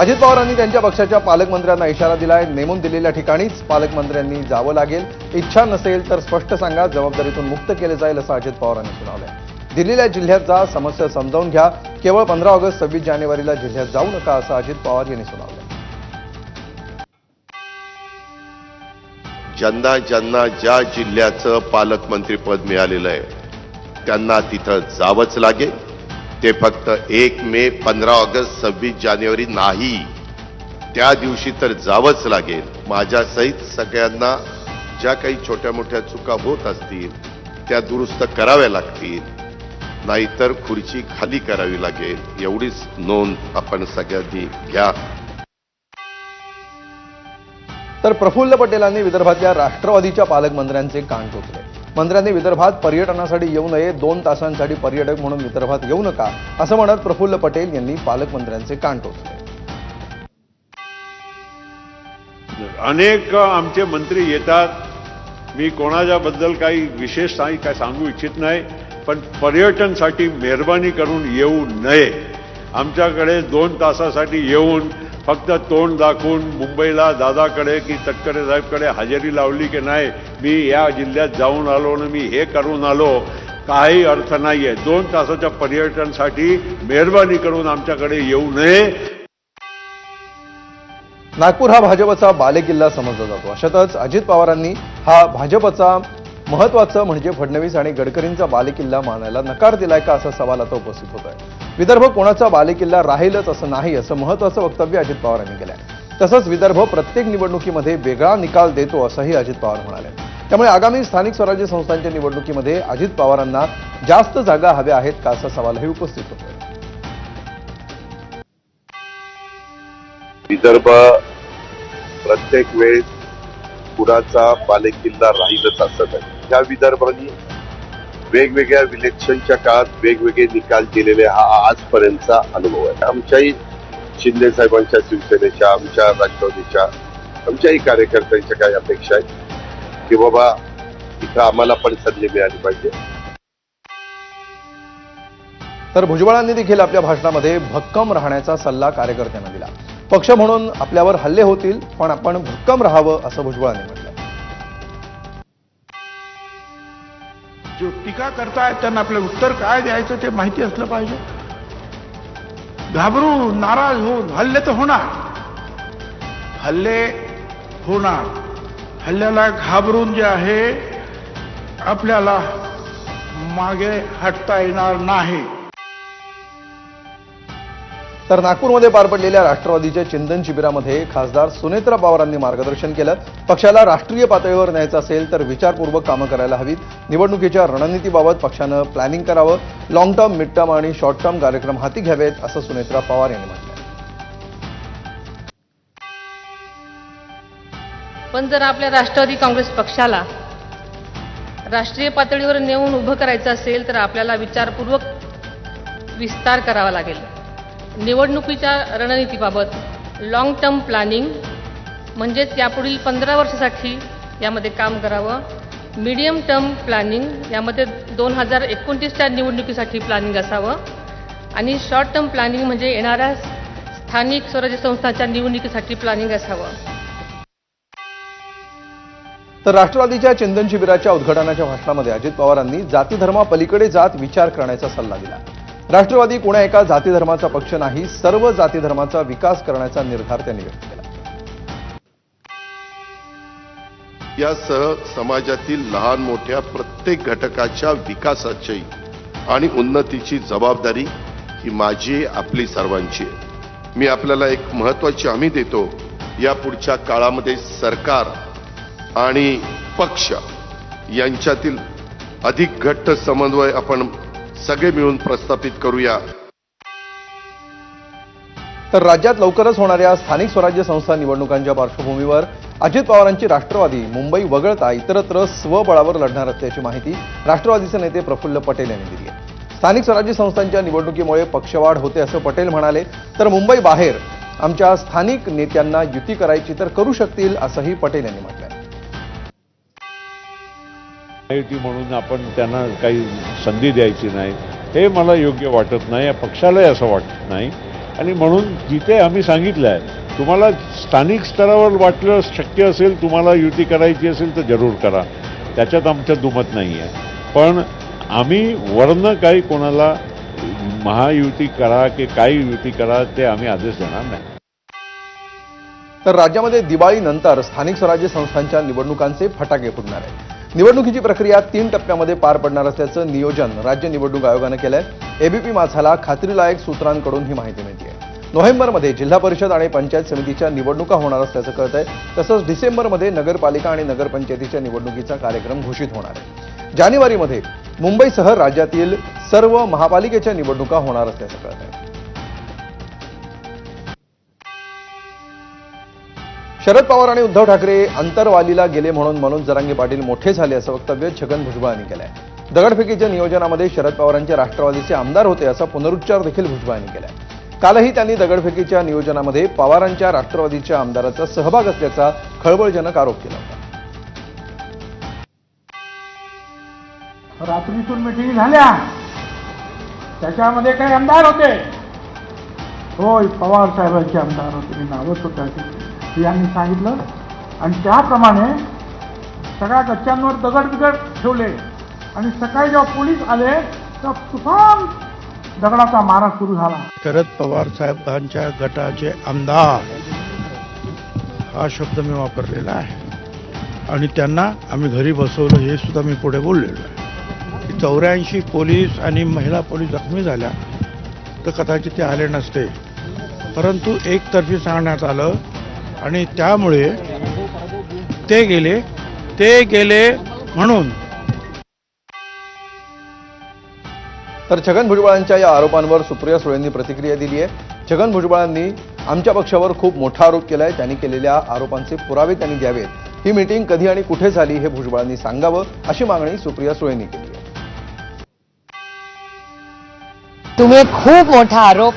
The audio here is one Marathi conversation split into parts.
अजित पवारांनी त्यांच्या पक्षाच्या पालकमंत्र्यांना इशारा दिलाय. नेमून दिलेल्या ठिकाणीच पालकमंत्र्यांनी जावं लागेल. इच्छा नसेल तर स्पष्ट सांगा जबाबदारीतून मुक्त केले जाईल असं अजित पवारांनी सुनावलंय दिलेल्या जिल्ह्यात जा समस्या समजावून घ्या. केवळ पंधरा ऑगस्ट सव्वीस जानेवारीला जिल्ह्यात जाऊ नका असं अजित पवार यांनी सुनावलं. ज्यांना ज्यांना ज्या जिल्ह्याचं पालकमंत्रीपद मिळालेलं आहे त्यांना तिथं जावंच लागेल. ते फक्त एक मे पंधरा ऑगस्ट सव्वीस जानेवारी नाही. त्या दिवशी तर जावंच लागेल. माझ्यासहित सगळ्यांना ज्या काही छोट्या मोठ्या चुका होत असतील त्या दुरुस्त कराव्या लागतील. नाहीतर खुर्ची खाली करावी लागेल. एवढीच नोंद आपण सगळ्यांनी घ्या. तर प्रफुल्ल पटेलांनी विदर्भातल्या राष्ट्रवादीच्या पालकमंत्र्यांचे कान टोचले मंत्र्यांनी विदर्भात पर्यटनासाठी येऊ नये दोन तासांसाठी पर्यटक म्हणून विदर्भात येऊ नका असं म्हणत प्रफुल्ल पटेल यांनी पालकमंत्र्यांचे कान टोचले. अनेक आमचे मंत्री येतात. मी कोणाच्याबद्दल काही विशेष नाही काय सांगू इच्छित नाही पण पर्यटनसाठी मेहरबानी करून येऊ नये. आमच्याकडे दोन तासासाठी येऊन फक्त तोंड दाखवून मुंबईला दादाकडे की तटकरे साहेबकडे हजेरी लावली की नाही मी या जिल्ह्यात जाऊन आलो आणि मी हे करून आलो काही अर्थ नाहीये. दोन तासाच्या पर्यटनसाठी मेहरबानी करून आमच्याकडे येऊ नये. नागपूर हा भाजपचा बालेकिल्ला समजला जातो. अशातच अजित पवारांनी हा भाजपचा महत्वाचं म्हणजे फडणवीस आणि गडकरींचा बालेकिल्ला मानायला नकार दिलाय का असा सवाल आता उपस्थित होत आहे. विदर्भ कोणाचा बालेकिल्ला राहीलच असं नाही असं महत्वाचं वक्तव्य अजित पवार यांनी केलंय. तसंच विदर्भ प्रत्येक निवडणुकीमध्ये वेगळा निकाल देतो असंही अजित पवार म्हणाले. त्यामुळे आगामी स्थानिक स्वराज्य संस्थांच्या निवडणुकीमध्ये अजित पवारांना जास्त जागा हव्या आहेत का असा सवालही उपस्थित होतो विदर्भ प्रत्येक वेळेस पुराचा बालेकिल्ला राहीलच असं नाही. ह्या विदर्भाने वेगवेगळ्या इलेक्शनच्या काळात वेगवेगळे निकाल दिलेले हा आजपर्यंतचा अनुभव आहे. आमच्याही शिंदे साहेबांच्या शिवसेनेच्या आमच्या राष्ट्रवादीच्या आमच्याही कार्यकर्त्यांच्या काही अपेक्षा आहेत की बाबा इथं आम्हाला पण संधी मिळाली पाहिजे. तर भुजबळांनी देखील आपल्या भाषणामध्ये भक्कम राहण्याचा सल्ला कार्यकर्त्यांना दिला. पक्ष म्हणून आपल्यावर हल्ले होतील पण आपण भक्कम राहावं असं भुजबळांनी म्हटलं. जो टीका करतायत त्यांना आपलं उत्तर काय द्यायचं ते माहिती असलं पाहिजे. घाबरून नाराज होऊन हल्ले तर होणार. हल्ले होणार. हल्ल्याला घाबरून जे आहे आपल्याला मागे हटता येणार नाही. तर नागपूरमध्ये पार पडलेल्या राष्ट्रवादीच्या चिंतन शिबिरामध्ये खासदार सुनेत्रा पवारांनी मार्गदर्शन केलं. पक्षाला राष्ट्रीय पातळीवर न्यायचं असेल तर विचारपूर्वक कामं करायला हवीत. निवडणुकीच्या रणनीतीबाबत पक्षानं प्लॅनिंग करावं. लाँग टर्म मिड टर्म आणि शॉर्ट टर्म कार्यक्रम हाती घ्यावेत असं सुनेत्रा पवार यांनी म्हटलं पण जर आपल्या राष्ट्रवादी काँग्रेस पक्षाला राष्ट्रीय पातळीवर नेऊन उभं करायचं असेल तर आपल्याला विचारपूर्वक विस्तार करावा लागेल. निवडणुकीच्या रणनीतीबाबत लॉंग टर्म प्लॅनिंग म्हणजेच यापुढील पंधरा वर्षासाठी यामध्ये काम करावं. मीडियम टर्म प्लॅनिंग यामध्ये दोन हजार एकोणतीसच्या निवडणुकीसाठी प्लॅनिंग असावं. आणि शॉर्ट टर्म प्लॅनिंग म्हणजे येणाऱ्या स्थानिक स्वराज्य संस्थांच्या निवडणुकीसाठी प्लॅनिंग असावं. तर राष्ट्रवादीच्या चिंतन शिबिराच्या उद्घाटनाच्या भाषणामध्ये अजित पवारांनी जाती धर्मापलीकडे जात विचार करण्याचा सल्ला दिला. राष्ट्रवादी कोणा एका जाती धर्माचा पक्ष नाही सर्व जाती धर्माचा विकास करण्याचा निर्धार त्यांनी व्यक्त केला. यासह समाजातील लहान मोठ्या प्रत्येक घटकाच्या विकासाची आणि उन्नतीची जबाबदारी ही माझी आपली सर्वांची आहे. मी आपल्याला एक महत्वाची हमी देतो या पुढच्या काळामध्ये सरकार आणि पक्ष यांच्यातील अधिक घट्ट समन्वय आपण सगळे मिळून प्रस्थापित करूया. तर राज्यात लवकरच होणाऱ्या स्थानिक स्वराज्य संस्था निवडणुकांच्या पार्श्वभूमीवर अजित पवारांची राष्ट्रवादी मुंबई वगळता इतरत्र स्वबळावर लढणार असल्याची माहिती राष्ट्रवादीचे नेते प्रफुल्ल पटेल यांनी दिली आहे. स्थानिक स्वराज्य संस्थांच्या निवडणुकीमुळे पक्षवाढ होते असं पटेल म्हणाले तर मुंबई बाहेर आमच्या स्थानिक नेत्यांना युती करायची तर करू शकतील असंही पटेल यांनी म्हटलं महायुती म्हणून आपण त्यांना काही संधी द्यायची नाही. हे मला योग्य वाटत नाही या पक्षालाही असं वाटत नाही. आणि म्हणून जिथे आम्ही सांगितलं आहे तुम्हाला स्थानिक स्तरावर वाटलं शक्य असेल तुम्हाला युती करायची असेल तर जरूर करा. त्याच्यात आमच्या दुमत नाही आहे पण आम्ही वर्ण काही कोणाला महायुती करा की काही युती करा ते आम्ही आदेश देणार नाही. तर राज्यामध्ये दिवाळीनंतर स्थानिक स्वराज्य संस्थांच्या निवडणुकांचे फटाके फुटणार आहेत. निवडणुकीची प्रक्रिया तीन टप्प्यामध्ये पार पडणार असल्याचं नियोजन राज्य निवडणूक आयोगानं केलंय. एबीपी माझाला खात्रीलायक सूत्रांकडून ही माहिती मिळते नोव्हेंबरमध्ये जिल्हा परिषद आणि पंचायत समितीच्या निवडणुका होणार असल्याचं कळत आहे तसंच डिसेंबरमध्ये नगरपालिका आणि नगरपंचायतीच्या निवडणुकीचा कार्यक्रम घोषित होणार आहे. जानेवारीमध्ये मुंबईसह राज्यातील सर्व महापालिकेच्या निवडणुका होणार असल्याचं कळत आहे शरद पवार आणि उद्धव ठाकरे अंतरवालीला गेले म्हणून मनोज जरांगे पाटील मोठे झाले असं वक्तव्य छगन भुजबळ आणि केलंय. दगडफेकीच्या नियोजनामध्ये शरद पवारांचे राष्ट्रवादीचे आमदार होते असा पुनरुच्चार देखील भुजबळांनी केलाय. कालही त्यांनी दगडफेकीच्या नियोजनामध्ये पवारांच्या राष्ट्रवादीच्या आमदाराचा सहभाग असल्याचा खळबळजनक आरोप केला होता. रात्रीतून मिटिंग झाल्या. त्याच्यामध्ये काही आमदार होते. होय पवार साहेबांचे आमदार होते. नावच होत्या यांनी सांगितलं. आणि त्याप्रमाणे सगळ्या गच्च्यांवर दगड बिगड ठेवले. आणि सकाळी जेव्हा पोलीस आले तेव्हा तुफान दगडाचा मारा सुरू झाला. शरद पवार साहेबांच्या गटाचे आमदार हा शब्द मी वापरलेला आहे. आणि त्यांना आम्ही घरी बसवलं हे सुद्धा मी पुढे बोललेलो आहे. चौऱ्याऐंशी पोलीस आणि महिला पोलीस जखमी झाल्या तर कदाचित ते आले नसते. परंतु एकतर्फी सांगण्यात आलं आणि त्यामुळे ते गेले ते गेले म्हणून. तर छगन भुजबळांच्या या आरोपांवर सुप्रिया सुळेंनी प्रतिक्रिया दिली आहे. छगन भुजबळांनी आमच्या पक्षावर खूप मोठा आरोप केलाय. त्यांनी केलेल्या आरोपांचे पुरावे त्यांनी द्यावेत. ही मीटिंग कधी आणि कुठे झाली हे भुजबळांनी सांगावं अशी मागणी सुप्रिया सुळेंनी केली आहे. तुम्ही खूप मोठा आरोप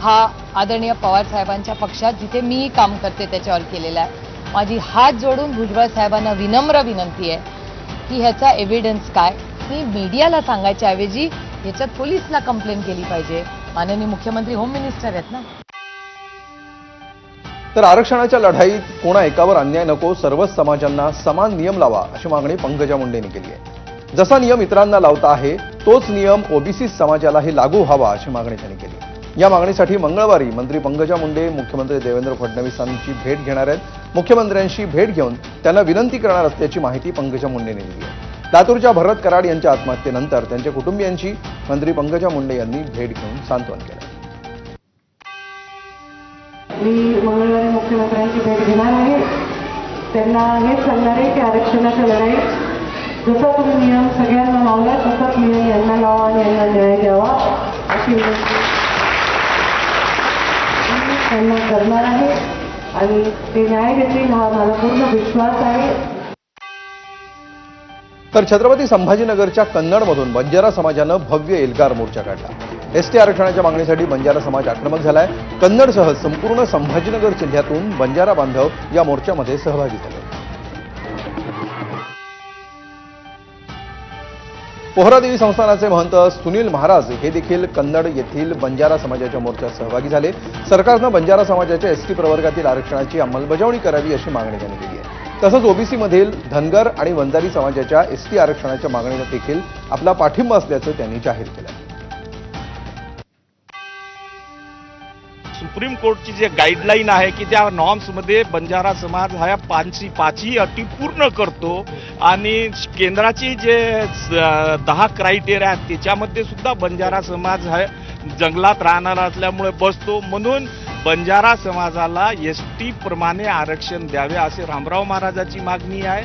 हा आदरणीय पवार साहेबांच्या पक्षात जिथे मी काम करते त्याच्यावर केलेला आहे. माझी हात जोडून भुजबळ साहेबांना विनम्र विनंती आहे की ह्याचा एव्हिडन्स काय? मी मीडियाला सांगायच्या ऐवजी ह्याच्यात पोलिसला कंप्लेंट केली पाहिजे. माननीय मुख्यमंत्री होम मिनिस्टर आहेत ना? तर आरक्षणाच्या लढाईत कोणा एकावर अन्याय नको सर्वच समाजांना समान नियम लावा अशी मागणी पंकजा मुंडेंनी केली आहे. जसा नियम इतरांना लावता आहे तोच नियम ओबीसी समाजालाही लागू व्हावा अशी मागणी त्यांनी केली या मागणीसाठी मंगळवारी मंत्री पंकजा मुंडे मुख्यमंत्री देवेंद्र फडणवीसांची भेट घेणार आहेत. मुख्यमंत्र्यांशी भेट घेऊन त्यांना विनंती करणार असल्याची माहिती पंकजा मुंडेंनी दिली आहे. लातूरच्या भरत कराड यांच्या आत्महत्येनंतर त्यांच्या कुटुंबियांची मंत्री पंकजा मुंडे यांनी भेट घेऊन सांत्वन केलं. मी मंगळवारी मुख्यमंत्र्यांची भेट घेणार आहे. त्यांना हेच सांगणार आहे की आरक्षणाच्या लढाईत जसा तुम्ही नियम सगळ्यांना लावला तसाच नियम यांना लावा आणि यांना न्याय द्यावा अशी विनंती त्यांना करणार आहे. आणि ते न्याय देतील हा मला पूर्ण विश्वास आहे. तर छत्रपती संभाजीनगरच्या कन्नडमधून बंजारा समाजानं भव्य एल्गार मोर्चा काढला. एसटी आरक्षणाच्या मागणीसाठी बंजारा समाज आक्रमक झालाय. कन्नडसह संपूर्ण संभाजीनगर जिल्ह्यातून बंजारा बांधव या मोर्चामध्ये सहभागी झाले. पोहरादेवी संस्थानाचे महंत सुनील महाराज हे देखील कन्नड येथील बंजारा समाजाच्या मोर्चात सहभागी झाले. सरकारनं बंजारा समाजाच्या एसटी प्रवर्गातील आरक्षणाची अंमलबजावणी करावी अशी मागणी त्यांनी केली आहे. तसंच ओबीसीमधील धनगर आणि वंजारी समाजाच्या एसटी आरक्षणाच्या मागणीला देखील आपला पाठिंबा असल्याचं त्यांनी जाहीर केलं. सुप्रीम कोर्टची जे गाईडलाईन आहे की त्या नॉर्म्समध्ये बंजारा समाज हा या पाचही पाचही अटी पूर्ण करतो आणि केंद्राची जे दहा क्रायटेरिया आहेत त्याच्यामध्ये सुद्धा बंजारा समाज हा जंगलात राहणारा असल्यामुळे बसतो. म्हणून बंजारा समाजाला एस टी प्रमाणे आरक्षण द्यावे असे रामराव महाराजाची मागणी आहे.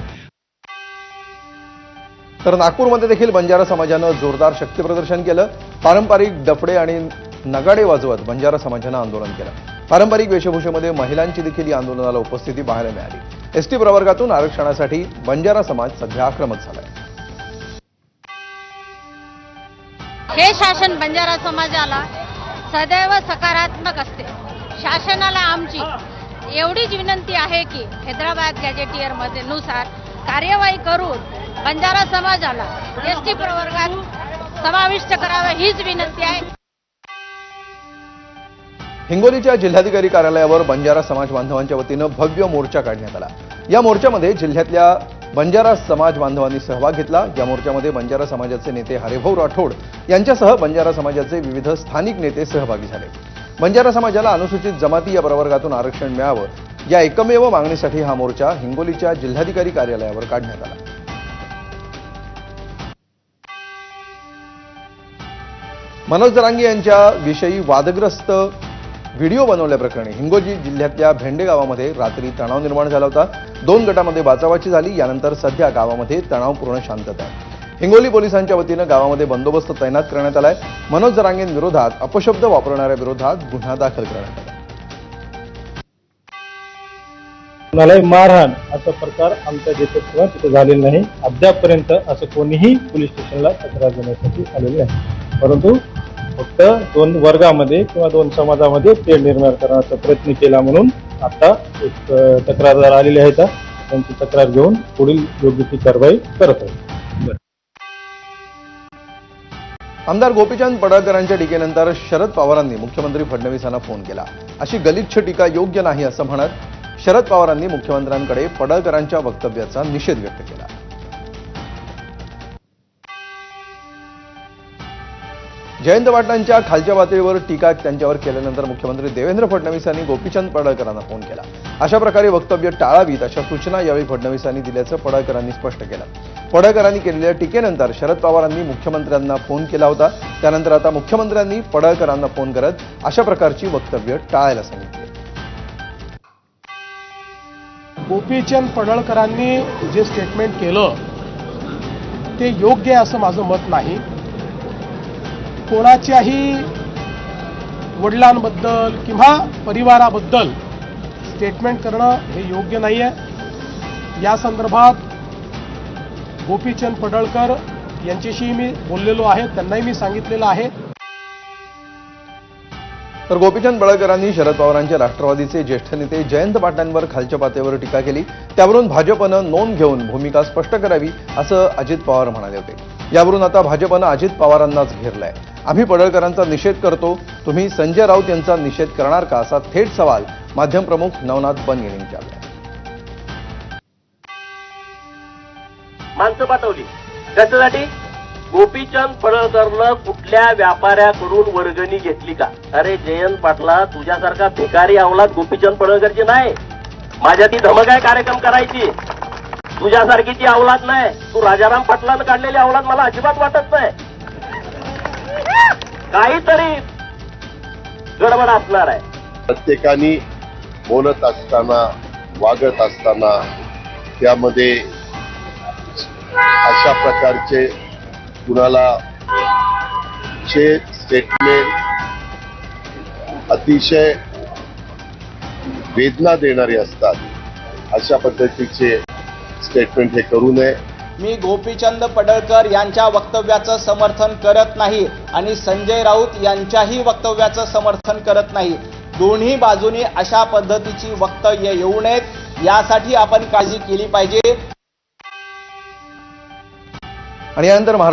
तर नागपूरमध्ये देखील बंजारा समाजानं जोरदार शक्तीप्रदर्शन केलं. पारंपरिक डफडे आणि नगाडे वाजवत बंजारा समाजानं आंदोलन केलं. पारंपरिक वेशभूषेमध्ये महिलांची देखील या आंदोलनाला उपस्थिती पाहायला मिळाली. एसटी प्रवर्गातून आरक्षणासाठी बंजारा समाज सध्या आक्रमक झालाय. हे शासन बंजारा समाजाला सदैव सकारात्मक असते. शासनाला आमची एवढीच विनंती आहे की हैदराबाद गॅजेटियरमध्ये नुसार कार्यवाही करून बंजारा समाजाला एसटी प्रवर्गात समाविष्ट करावं हीच विनंती आहे. हिंगोलीच्या जिल्हाधिकारी कार्यालयावर बंजारा समाज बांधवांच्या वतीनं भव्य मोर्चा काढण्यात आला. या मोर्चामध्ये जिल्ह्यातल्या बंजारा समाज बांधवांनी सहभाग घेतला. या मोर्चामध्ये बंजारा समाजाचे नेते हरिभाऊ राठोड यांच्यासह बंजारा समाजाचे विविध स्थानिक नेते सहभागी झाले. बंजारा समाजाला अनुसूचित जमाती या प्रवर्गातून आरक्षण मिळावं या एकमेव मागणीसाठी हा मोर्चा हिंगोलीच्या जिल्हाधिकारी कार्यालयावर काढण्यात आला. मनोज दरांगे यांच्या विषयी वादग्रस्त व्हिडिओ बनवल्याप्रकरणी हिंगोजी जिल्ह्यातल्या भेंडे गावामध्ये रात्री तणाव निर्माण झाला होता. दोन गटामध्ये बाचाबाची झाली यानंतर सध्या गावामध्ये तणावपूर्ण शांतता हिंगोली पोलिसांच्या वतीनं गावामध्ये बंदोबस्त तैनात करण्यात आलाय. मनोज जरांगेंविरोधात अपशब्द वापरणाऱ्या विरोधात गुन्हा दाखल करण्यात आला. कुणालाही मारहाण असा प्रकार आमच्या देशात किंवा तिथे झालेला नाही. अद्यापपर्यंत असं कोणीही पोलीस स्टेशनला तक्रार देण्यासाठी आलेले नाही. परंतु फक्त दोन वर्गामध्ये किंवा दोन समाजामध्ये तेढ निर्माण करण्याचा प्रयत्न केला म्हणून आता एक तक्रारदार आलेले आहेत. त्यांची तक्रार घेऊन पुढील योग्य ती कारवाई करत आहे आमदार गोपीचंद पडळकरांच्या टीकेनंतर शरद पवारांनी मुख्यमंत्री फडणवीसांना फोन केला. अशी गलिच्छ टीका योग्य नाही असं म्हणत शरद पवारांनी मुख्यमंत्र्यांकडे पडळकरांच्या वक्तव्याचा निषेध व्यक्त केला. जयंत पाटलांच्या खालच्या पातळीवर टीका त्यांच्यावर केल्यानंतर मुख्यमंत्री देवेंद्र फडणवीस यांनी गोपीचंद पडळकरांना फोन केला. अशा प्रकारे वक्तव्य टाळावीत अशा सूचना यावेळी फडणवीसांनी दिल्याचं पडळकरांनी स्पष्ट केलं. पडळकरांनी केलेल्या टीकेनंतर शरद पवारांनी मुख्यमंत्र्यांना फोन केला होता. त्यानंतर आता मुख्यमंत्र्यांनी पडळकरांना फोन करत अशा प्रकारची वक्तव्य टाळायला सांगितली. गोपीचंद पडळकरांनी जे स्टेटमेंट केलं ते योग्य आहे असं माझं मत नाही. कोणाच्याही वडिलांबद्दल किंवा परिवाराबद्दल स्टेटमेंट करणं हे योग्य नाही आहे या संदर्भात गोपीचंद पडळकर यांच्याशी मी बोललेलो आहे त्यांनाही मी सांगितलेलं आहे. तर गोपीचंद बळकरांनी शरद पवारांच्या राष्ट्रवादीचे ज्येष्ठ नेते जयंत पाटलांवर खालच्या पातळीवर टीका केली. त्यावरून भाजपनं नोंद घेऊन भूमिका स्पष्ट करावी असं अजित पवार म्हणाले होते. यावरून आता भाजपनं अजित पवारांनाच घेरलाय. आम्ही पडळकरांचा निषेध करतो. तुम्ही संजय राऊत यांचा निषेध करणार का असा थेट सवाल माध्यम प्रमुख नवनाथ बन यांनी विचारला माणसं पाठवली. त्याच्यासाठी गोपीचंद पडळकरनं कुठल्या व्यापाऱ्याकडून वर्गणी घेतली का? अरे जयंत पाटला तुझ्यासारखा भिकारी अवलाद गोपीचंद पडळकरची नाही. माझ्या ती धमक आहे कार्यक्रम करायची. तुझ्यासारखी ती अवलाद नाही. तू राजाराम पाटलानं काढलेली अवलाद मला अजिबात वाटत नाही. काहीतरी गडबड असणार आहे. प्रत्येकाने बोलत असताना वागत असताना त्यामध्ये अशा प्रकारचे कुणाला चे स्टेटमेंट अतिशय वेदना देणारे असतात अशा पद्धतीचे स्टेटमेंट हे करू नये. मी गोपीचंद पडळकर यांच्या वक्तव्याचं समर्थन करत नाही आणि संजय राऊत यांच्याही वक्तव्याचं समर्थन करत नाही. दोन्ही बाजूनी अशा पद्धतीची वक्तव्य येऊ नयेत यासाठी आपण काळजी केली पाहिजे. आणि यानंतर महाराष्ट्र